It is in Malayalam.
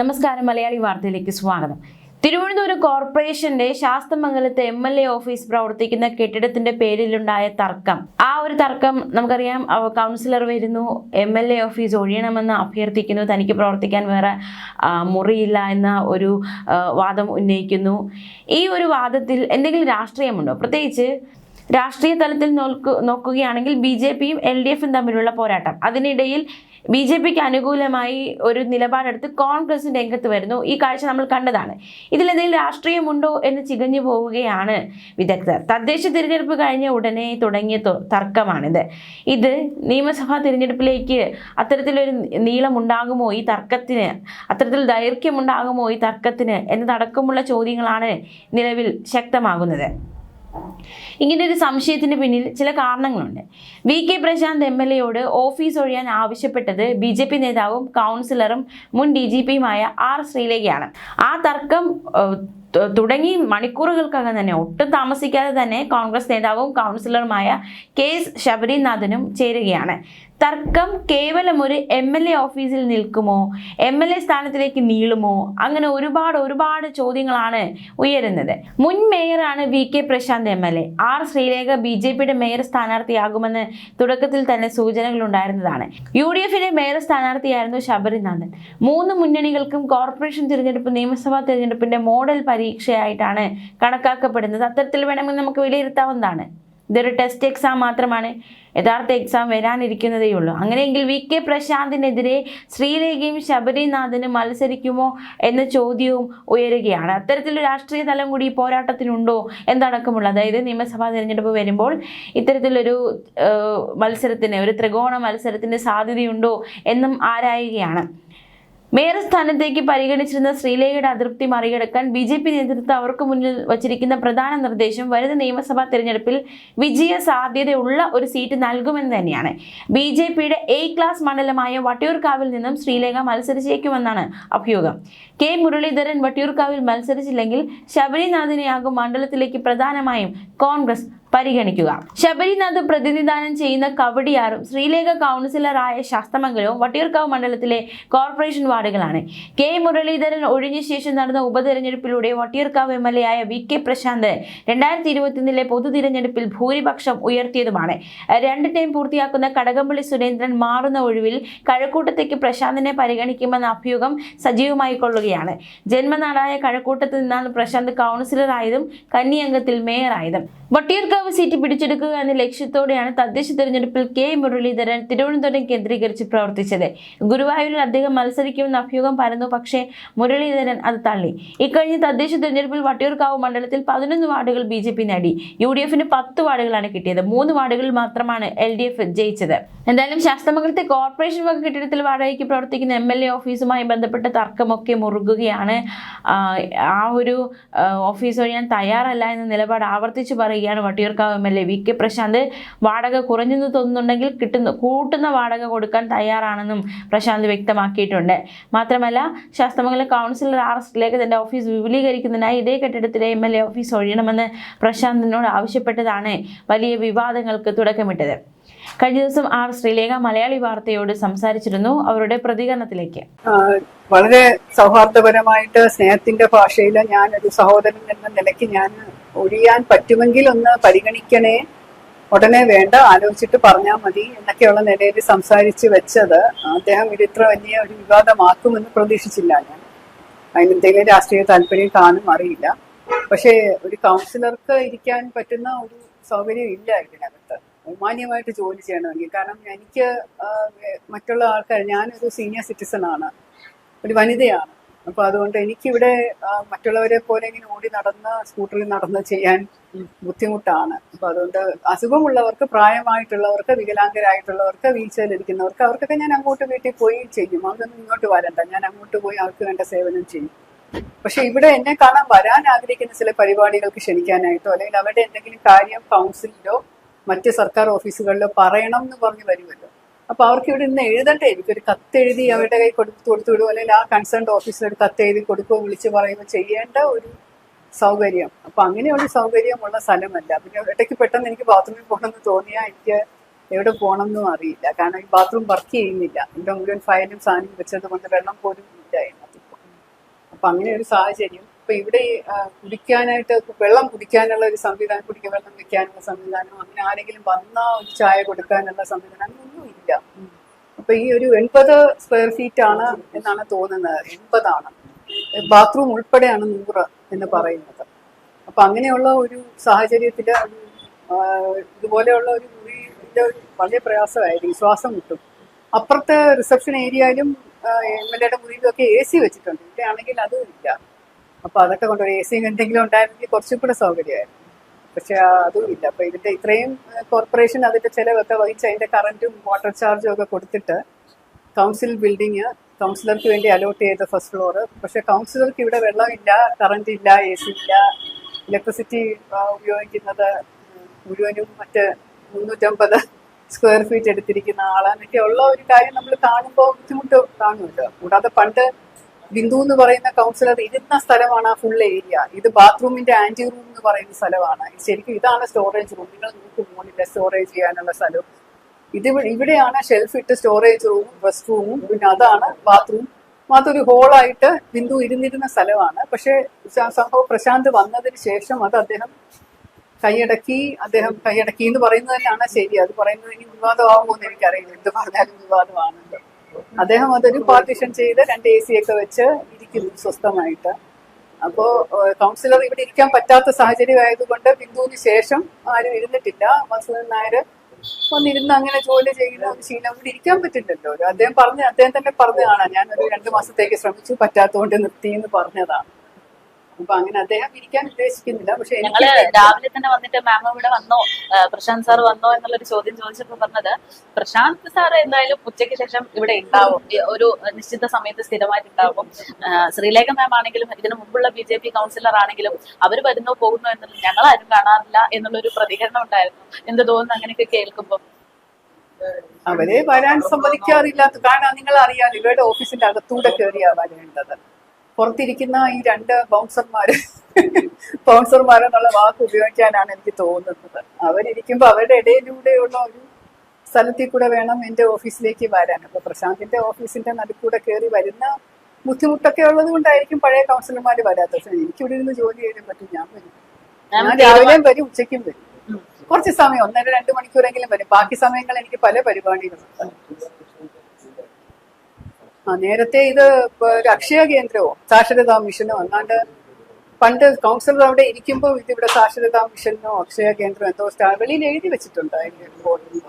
നമസ്കാരം മലയാളി വാർത്തയിലേക്ക് സ്വാഗതം. തിരുവനന്തപുരം കോർപ്പറേഷന്റെ ശാസ്തമംഗലത്ത് എം എൽ എ ഓഫീസ് പ്രവർത്തിക്കുന്ന കെട്ടിടത്തിന്റെ പേരിലുണ്ടായ തർക്കം. ആ ഒരു തർക്കം നമുക്കറിയാം കൗൺസിലർ വരുന്നു എം എൽ എ ഓഫീസ് ഒഴിയണമെന്ന് അഭ്യർത്ഥിക്കുന്നു തനിക്ക് പ്രവർത്തിക്കാൻ വേറെ മുറിയില്ല എന്ന ഒരു വാദം ഉന്നയിക്കുന്നു. ഈ ഒരു വാദത്തിൽ എന്തെങ്കിലും രാഷ്ട്രീയമുണ്ടോ? പ്രത്യേകിച്ച് രാഷ്ട്രീയ തലത്തിൽ നോക്കു നോക്കുകയാണെങ്കിൽ ബി ജെ പിയും എൽ ഡി എഫും തമ്മിലുള്ള പോരാട്ടം. അതിനിടയിൽ ബി ജെ പിക്ക് അനുകൂലമായി ഒരു നിലപാടെടുത്ത് കോൺഗ്രസ് രംഗത്ത് വരുന്നു. ഈ കാഴ്ച നമ്മൾ കണ്ടതാണ്. ഇതിലെന്തെങ്കിലും രാഷ്ട്രീയമുണ്ടോ എന്ന് ചികഞ്ഞു പോവുകയാണ് വിദഗ്ധർ. തദ്ദേശ തിരഞ്ഞെടുപ്പ് കഴിഞ്ഞ ഉടനെ തുടങ്ങിയ തർക്കമാണിത്. ഇത് നിയമസഭാ തിരഞ്ഞെടുപ്പിലേക്ക് അത്തരത്തിലൊരു നീളമുണ്ടാകുമോ ഈ തർക്കത്തിന്? അത്തരത്തിൽ ദൈർഘ്യമുണ്ടാകുമോ ഈ തർക്കത്തിന്? എന്നതടക്കമുള്ള ചോദ്യങ്ങളാണ് നിലവിൽ ശക്തമാകുന്നത്. ഇങ്ങനെ ഒരു സംശയത്തിന് പിന്നിൽ ചില കാരണങ്ങളുണ്ട്. V K Prashant M L എയോട് office ഒഴിയാൻ ആവശ്യപ്പെട്ടത് ബി ജെ പി നേതാവും കൗൺസിലറും മുൻ ഡി ജി പിയുമായ ആർ ശ്രീലേഖയാണ്. ആ തർക്കം തുടങ്ങി മണിക്കൂറുകൾക്കകം തന്നെ ഒട്ടും താമസിക്കാതെ തന്നെ കോൺഗ്രസ് നേതാവും കൗൺസിലറുമായ കെ എസ് ശബരിനാഥനും ചേരുകയാണ്. തർക്കം കേവലം ഒരു എം എൽ എ ഓഫീസിൽ നിൽക്കുമോ? എം എൽ എ സ്ഥാനത്തിലേക്ക് നീളുമോ? അങ്ങനെ ഒരുപാട് ഒരുപാട് ചോദ്യങ്ങളാണ് ഉയരുന്നത്. മുൻ മേയറാണ് V K Prashant M L A R Sreelekha B J പിയുടെ മേയർ സ്ഥാനാർത്ഥിയാകുമെന്ന് തുടക്കത്തിൽ തന്നെ സൂചനകൾ ഉണ്ടായിരുന്നതാണ് യു ഡി എഫിന്റെ മേയർ സ്ഥാനാർത്ഥിയായിരുന്നു ശബരിനാഥൻ. മൂന്ന് മുന്നണികൾക്കും കോർപ്പറേഷൻ തിരഞ്ഞെടുപ്പ് നിയമസഭാ തിരഞ്ഞെടുപ്പിന്റെ മോഡൽ പരീക്ഷയായിട്ടാണ് കണക്കാക്കപ്പെടുന്നത്. അത്തരത്തിൽ വേണമെങ്കിൽ നമുക്ക് വിലയിരുത്താവുന്നതാണ്. ഇതൊരു ടെസ്റ്റ് എക്സാം മാത്രമാണ്. യഥാർത്ഥ എക്സാം വരാനിരിക്കുന്നതേ ഉള്ളൂ അങ്ങനെയെങ്കിൽ വി കെ പ്രശാന്തിനെതിരെ ശ്രീലേഖയും ശബരിനാഥനും മത്സരിക്കുമോ എന്ന ചോദ്യവും ഉയരുകയാണ്. അത്തരത്തിലൊരു രാഷ്ട്രീയ തലം കൂടി പോരാട്ടത്തിനുണ്ടോ എന്നടക്കമുള്ള അതായത് നിയമസഭാ തിരഞ്ഞെടുപ്പ് വരുമ്പോൾ ഇത്തരത്തിലൊരു മത്സരത്തിന് ഒരു ത്രികോണ മത്സരത്തിന് സാധ്യതയുണ്ടോ എന്നും ആരായുകയാണ്. മേയർ സ്ഥാനത്തേക്ക് പരിഗണിച്ചിരുന്ന ശ്രീലേഖയുടെ അതൃപ്തി മറികടക്കാൻ ബി ജെ പി നേതൃത്വം അവർക്ക് മുന്നിൽ വച്ചിരിക്കുന്ന പ്രധാന നിർദ്ദേശം വരുന്ന നിയമസഭാ തെരഞ്ഞെടുപ്പിൽ വിജയ സാധ്യതയുള്ള ഒരു സീറ്റ് നൽകുമെന്ന് തന്നെയാണ്. ബി ജെ പിയുടെ എ ക്ലാസ് മണ്ഡലമായ വട്ടിയൂർക്കാവിൽ നിന്നും ശ്രീലേഖ മത്സരിച്ചേക്കുമെന്നാണ് അഭ്യൂഹം കെ മുരളീധരൻ വട്ടിയൂർക്കാവിൽ മത്സരിച്ചില്ലെങ്കിൽ ശബരിനാഥിനെയാകും മണ്ഡലത്തിലേക്ക് പ്രധാനമായും കോൺഗ്രസ് പരിഗണിക്കുക. ശബരിനാഥ് പ്രതിനിധാനം ചെയ്യുന്ന കവടിയാറും ശ്രീലേഖ കൗൺസിലറായ ശാസ്തമംഗലവും വട്ടിയൂർക്കാവ് മണ്ഡലത്തിലെ കോർപ്പറേഷൻ വാർഡുകളാണ്. കെ. മുരളീധരൻ ഒഴിഞ്ഞ ശേഷം നടന്ന ഉപതെരഞ്ഞെടുപ്പിലൂടെ വട്ടിയൂർക്കാവ് എം എൽ എ ആയ വി. കെ. പ്രശാന്ത് രണ്ടായിരത്തി ഇരുപത്തിയൊന്നിലെ പൊതു തിരഞ്ഞെടുപ്പിൽ ഭൂരിപക്ഷം ഉയർത്തിയതുമാണ്. രണ്ട് ടൈം പൂർത്തിയാക്കുന്ന കടകംപള്ളി സുരേന്ദ്രൻ മാറുന്ന ഒഴിവിൽ കഴക്കൂട്ടത്തേക്ക് പ്രശാന്തിനെ പരിഗണിക്കുമെന്ന അഭ്യൂഹം സജീവമായി കൊള്ളുകയാണ്. ജന്മനാടായ കഴക്കൂട്ടത്ത് നിന്നാണ് പ്രശാന്ത് കൗൺസിലറായതും കന്നിയംഗത്തിൽ മേയറായതും. വട്ടിയൂർക്കാവ് സീറ്റ് പിടിച്ചെടുക്കുക എന്ന ലക്ഷ്യത്തോടെയാണ് തദ്ദേശ തെരഞ്ഞെടുപ്പിൽ കെ മുരളീധരൻ തിരുവനന്തപുരം കേന്ദ്രീകരിച്ച് പ്രവർത്തിച്ചത്. ഗുരുവായൂരിൽ അദ്ദേഹം മത്സരിക്കുമെന്ന അഭ്യൂഹം പരന്നു പക്ഷേ മുരളീധരൻ അത് തള്ളി. ഇക്കഴിഞ്ഞ തദ്ദേശ തെരഞ്ഞെടുപ്പിൽ വട്ടിയൂർക്കാവ് മണ്ഡലത്തിൽ പതിനൊന്ന് വാർഡുകൾ ബി ജെ പി നേടി. യു ഡി എഫിന് പത്ത് വാർഡുകളാണ് കിട്ടിയത്. മൂന്ന് വാർഡുകളിൽ മാത്രമാണ് എൽ ഡി എഫ് ജയിച്ചത്. എന്തായാലും ശാസ്തമംഗലത്തെ കോർപ്പറേഷൻ വക കെട്ടിടത്തിൽ വാടകയ്ക്ക് പ്രവർത്തിക്കുന്ന എം എൽ എ ഓഫീസുമായി ബന്ധപ്പെട്ട തർക്കമൊക്കെ മുറുകുകയാണ്. ആ, ഒരു ഓഫീസ് ഞാൻ തയ്യാറല്ല എന്ന നിലപാട് ആവർത്തിച്ചു പറയുകയാണ് Vattiyoorkavu M L A V. K. Prashant വാടക കുറഞ്ഞെന്ന് തോന്നുന്നുണ്ടെങ്കിൽ കിട്ടുന്ന കൂട്ടുന്ന വാടക കൊടുക്കാൻ തയ്യാറാണെന്നും പ്രശാന്ത് വ്യക്തമാക്കിയിട്ടുണ്ട്. മാത്രമല്ല ശാസ്തമംഗലം കൗൺസിലർ എസിലേക്ക് തന്റെ ഓഫീസ് വിപുലീകരിക്കുന്നതിനായി ഇതേ കെട്ടിടത്തിലെ എം. എൽ. എ. ഓഫീസ് ഒഴിയണമെന്ന് പ്രശാന്തിനോട് ആവശ്യപ്പെട്ടതാണ് വലിയ വിവാദങ്ങൾക്ക് തുടക്കമിട്ടത്. കഴിഞ്ഞ ദിവസം ആർ ശ്രീലേഖ മലയാളി വാർത്തയോട് സംസാരിച്ചിരുന്നു. അവരുടെ പ്രതികരണത്തിലേക്ക്. വളരെ സൗഹാർദ്ദപരമായിട്ട് സ്നേഹത്തിന്റെ ഭാഷയിൽ ഞാൻ ഒരു സഹോദരൻ എന്ന നിലയ്ക്ക് ഞാൻ ഒഴിയാൻ പറ്റുമെങ്കിൽ ഒന്ന് പരിഗണിക്കണേ. ഉടനെ വേണ്ട ആലോചിച്ചിട്ട് പറഞ്ഞാൽ മതി എന്നൊക്കെയുള്ള നിലയിൽ സംസാരിച്ച് വെച്ചത്. അദ്ദേഹം ഇത് ഇത്ര വലിയ ഒരു വിവാദമാക്കുമെന്ന് പ്രതീക്ഷിച്ചില്ല ഞാൻ. അതിനെന്തെങ്കിലും രാഷ്ട്രീയ താല്പര്യം കാണും അറിയില്ല. പക്ഷേ ഒരു കൗൺസിലർക്ക് ഇരിക്കാൻ പറ്റുന്ന ഒരു സൗകര്യം ഇല്ല ഇതിനകത്ത്. മാന്യമായിട്ട് ജോലി ചെയ്യണമെങ്കിൽ. കാരണം എനിക്ക് മറ്റുള്ള ആൾക്കാർ ഞാനൊരു സീനിയർ സിറ്റിസൺ ആണ്. ഒരു വനിതയാണ്. അപ്പൊ അതുകൊണ്ട് എനിക്കിവിടെ മറ്റുള്ളവരെ പോലെ ഇങ്ങനെ ഓടി നടന്ന് സ്കൂട്ടറിൽ നടന്ന് ചെയ്യാൻ ബുദ്ധിമുട്ടാണ്. അപ്പൊ അതുകൊണ്ട് അസുഖമുള്ളവർക്ക് പ്രായമായിട്ടുള്ളവർക്ക് വികലാംഗരായിട്ടുള്ളവർക്ക് വീൽ ചെയറിലിരിക്കുന്നവർക്ക് അവർക്കൊക്കെ ഞാൻ അങ്ങോട്ട് വീട്ടിൽ പോയി ചെയ്യും. അതൊന്നും ഇങ്ങോട്ട് വരണ്ട. ഞാൻ അങ്ങോട്ട് പോയി അവർക്ക് വേണ്ട സേവനം ചെയ്യും. പക്ഷെ ഇവിടെ എന്നെ കാണാൻ വരാൻ ആഗ്രഹിക്കുന്ന ചില പരിപാടികൾക്ക് ക്ഷണിക്കാനായിട്ടോ അല്ലെങ്കിൽ അവരുടെ എന്തെങ്കിലും കാര്യം കൗൺസിലിലോ മറ്റ് സർക്കാർ ഓഫീസുകളിൽ പറയണം എന്ന് പറഞ്ഞ് വരുമല്ലോ. അപ്പൊ അവർക്ക് ഇവിടെ ഇന്ന് എഴുതണ്ടേ? എനിക്കൊരു കത്ത് എഴുതി അവരുടെ കൈ കൊടുത്ത് കൊടുത്തു വിടുവോ? അല്ലെങ്കിൽ ആ കൺസേൺഡ് ഓഫീസിൽ ഒരു കത്ത് എഴുതി കൊടുക്കുകയോ വിളിച്ച് പറയുകയോ ചെയ്യേണ്ട ഒരു സൗകര്യം. അപ്പൊ അങ്ങനെയുള്ള സൗകര്യമുള്ള സ്ഥലമല്ല. പിന്നെ ഇടയ്ക്ക് പെട്ടെന്ന് എനിക്ക് ബാത്റൂമിൽ പോകണമെന്ന് തോന്നിയാൽ എനിക്ക് എവിടെ പോകണം എന്നും അറിയില്ല. കാരണം ഈ ബാത്റൂം വർക്ക് ചെയ്യുന്നില്ല. ഇവിടെ മുഴുവൻ ഫയലും സാധനം വെച്ചത് കൊണ്ട് വെള്ളം പോലും ഇല്ല അതിനകത്ത്. അപ്പൊ അങ്ങനെ ഒരു സാഹചര്യം ഇപ്പൊ ഇവിടെ കുടിക്കാനായിട്ട് വെള്ളം കുടിക്കാനുള്ള ഒരു സംവിധാനം കുടിക്കാൻ വെള്ളം വെക്കാനുള്ള സംവിധാനം അങ്ങനെ ആരെങ്കിലും വന്നാ ഒരു ചായ കൊടുക്കാനുള്ള സംവിധാനം അങ്ങനെയൊന്നും ഇല്ല. അപ്പൊ ഈ ഒരു എൺപത് സ്ക്വയർ ഫീറ്റ് ആണ് എന്നാണ് തോന്നുന്നത്. എൺപതാണ്. ബാത്റൂം ഉൾപ്പെടെയാണ് നൂറ് എന്ന് പറയുന്നത്. അപ്പൊ അങ്ങനെയുള്ള ഒരു സാഹചര്യത്തിൽ ഇതുപോലെയുള്ള ഒരു മുറിയുടെ ഒരു വളരെ പ്രയാസമായിരിക്കും വിശ്വാസം കിട്ടും അപ്പുറത്തെ റിസപ്ഷൻ ഏരിയയിലും എം എൽ എയുടെ മുറിയിലും ഒക്കെ എ സി വെച്ചിട്ടുണ്ട്. ഇവിടെ ആണെങ്കിൽ അതും ഇല്ല. അപ്പൊ അതൊക്കെ കൊണ്ട് എ സിയും എന്തെങ്കിലും ഉണ്ടായിരുന്നെങ്കിൽ കുറച്ചും കൂടെ സൗകര്യമായിരുന്നു. പക്ഷെ അതും ഇല്ല. അപ്പൊ ഇതിന്റെ ഇത്രയും കോർപ്പറേഷൻ അതിന്റെ ചെലവൊക്കെ വഹിച്ച് അതിന്റെ കറന്റും വാട്ടർ ചാർജും ഒക്കെ കൊടുത്തിട്ട് കൗൺസിൽ ബിൽഡിങ് കൗൺസിലർക്ക് വേണ്ടി അലോട്ട് ചെയ്ത ഫസ്റ്റ് ഫ്ലോർ പക്ഷെ കൗൺസിലർക്ക് ഇവിടെ വെള്ളമില്ല കറണ്ട് ഇല്ല എ സി ഇല്ല. ഇലക്ട്രിസിറ്റി ഉപയോഗിക്കുന്നത് മുഴുവനും മറ്റ് മുന്നൂറ്റമ്പത് സ്ക്വയർ ഫീറ്റ് എടുത്തിരിക്കുന്ന ആളാന്നൊക്കെ ഉള്ള ഒരു കാര്യം നമ്മൾ കാണുമ്പോൾ ബുദ്ധിമുട്ട് കാണുമല്ലോ. കൂടാതെ പണ്ട് ബിന്ദു എന്ന് പറയുന്ന കൗൺസിലർ ഇരുന്ന സ്ഥലമാണ് ആ ഫുൾ ഏരിയ ഇത് ബാത്റൂമിന്റെ ആന്റി റൂം എന്ന് പറയുന്ന സ്ഥലമാണ്. ശരിക്കും ഇതാണ് സ്റ്റോറേജ് റൂം നിങ്ങൾ നോക്കും മോണില്ല സ്റ്റോറേജ് ചെയ്യാനുള്ള സ്ഥലം. ഇത് ഇവിടെയാണ് ഷെൽഫ് ഇട്ട് സ്റ്റോറേജ് റൂമും റെസ്റ്റ് റൂമും പിന്നെ അതാണ് ബാത്റൂം അതൊരു ഹോളായിട്ട് ബിന്ദു ഇരുന്നിരുന്ന സ്ഥലമാണ്. പക്ഷേ സംഭവം പ്രശാന്ത് വന്നതിന് ശേഷം അത് അദ്ദേഹം കൈയടക്കി അദ്ദേഹം കൈയടക്കി എന്ന് പറയുന്നത് തന്നെയാണ് ശരി. അത് പറയുന്നത് ഇനി വിവാദമാകുമോ എന്ന് എനിക്കറിയില്ല. എന്ത് പറഞ്ഞാലും വിവാദമാണല്ലോ അദ്ദേഹം അതൊരു പാർട്ടിഷൻ ചെയ്ത് രണ്ട് എ സി ഒക്കെ വെച്ച് ഇരിക്കുന്നു സ്വസ്ഥമായിട്ട്. അപ്പോ കൗൺസിലർ ഇവിടെ ഇരിക്കാൻ പറ്റാത്ത സാഹചര്യം ആയതുകൊണ്ട് ബിന്ദുവിന് ശേഷം ആരും ഇരുന്നിട്ടില്ല. മസൂദൻ നായർ വന്നിരുന്ന് അങ്ങനെ ജോലി ചെയ്യുന്ന ഒരു ശീലം. ഇവിടെ ഇരിക്കാൻ പറ്റില്ലല്ലോ. അദ്ദേഹം പറഞ്ഞ് അദ്ദേഹം തന്നെ പറഞ്ഞതാണ് ഞാൻ ഒരു രണ്ടു മാസത്തേക്ക് ശ്രമിച്ചു പറ്റാത്തതുകൊണ്ട് നിർത്തി എന്ന് പറഞ്ഞതാണ്. അപ്പൊ അങ്ങനെ അദ്ദേഹം ഇരിക്കാൻ ഉദ്ദേശിക്കുന്നില്ല. പക്ഷെ ഞങ്ങൾ രാവിലെ തന്നെ വന്നിട്ട് മാം ഇവിടെ വന്നോ? പ്രശാന്ത് സാർ വന്നോ എന്നുള്ളൊരു ചോദ്യം ചോദിച്ചപ്പോ പറഞ്ഞത് പ്രശാന്ത് സാർ എന്തായാലും ഉച്ചയ്ക്ക് ശേഷം ഇവിടെ ഉണ്ടാവും. ഒരു നിശ്ചിത സമയത്ത് സ്ഥിരമായിട്ട് ഉണ്ടാവും ശ്രീലേഖ മാം ആണെങ്കിലും ഇതിനു മുമ്പുള്ള ബി ജെ പി കൗൺസിലർ ആണെങ്കിലും അവർ വരുന്നോ പോകുന്നോ എന്നുള്ളത് ഞങ്ങൾ ആരും കാണാറില്ല എന്നുള്ളൊരു പ്രതികരണം ഉണ്ടായിരുന്നു. എന്ത് തോന്നുന്നു അങ്ങനെയൊക്കെ കേൾക്കുമ്പോൾ അവരെ വരാൻ സമ്മതിക്കാറില്ലാത്ത കാരണം നിങ്ങൾ അറിയാം ഇവരുടെ ഓഫീസിന്റെ അകത്തൂടെ കയറിയാ വരേണ്ടത്. പുറത്തിരിക്കുന്ന ഈ രണ്ട് ബൗൺസർമാര് ബൗൺസർമാരെന്നുള്ള വാക്ക് ഉപയോഗിക്കാനാണ് എനിക്ക് തോന്നുന്നത്. അവരിയ്ക്കുമ്പോ അവരുടെ ഇടയിലൂടെയുള്ള ഒരു സ്ഥലത്തിൽ കൂടെ വേണം എന്റെ ഓഫീസിലേക്ക് വരാൻ. അപ്പൊ പ്രശാന്തിന്റെ ഓഫീസിന്റെ നടുക്കൂടെ കയറി വരുന്ന ബുദ്ധിമുട്ടൊക്കെ ഉള്ളത് കൊണ്ടായിരിക്കും പഴയ കൗൺസിലർമാർ വരാത്ത പക്ഷെ എനിക്ക് ഇവിടെ ഇരുന്ന് ജോലി ചെയ്യാൻ പറ്റും ഞാൻ വരും. ഞാൻ രാവിലെയും വരും ഉച്ചയ്ക്കും വരും. കുറച്ച് സമയം ഒന്നര രണ്ട് മണിക്കൂറെങ്കിലും വരും. ബാക്കി സമയങ്ങൾ എനിക്ക് പല പരിപാടികളുണ്ട് ആ നേരത്തെ ഇത് ഒരു അക്ഷയ കേന്ദ്രമോ? സാക്ഷരതാ മിഷനോ? അല്ലാണ്ട് പണ്ട് കൗൺസിലർ അവിടെ ഇരിക്കുമ്പോൾ ഇതിവിടെ സാക്ഷരതാ മിഷനോ അക്ഷയ കേന്ദ്രമോ എന്തോ വെളിയിൽ എഴുതി വെച്ചിട്ടുണ്ട് അതിന്റെ ബോർഡിൽ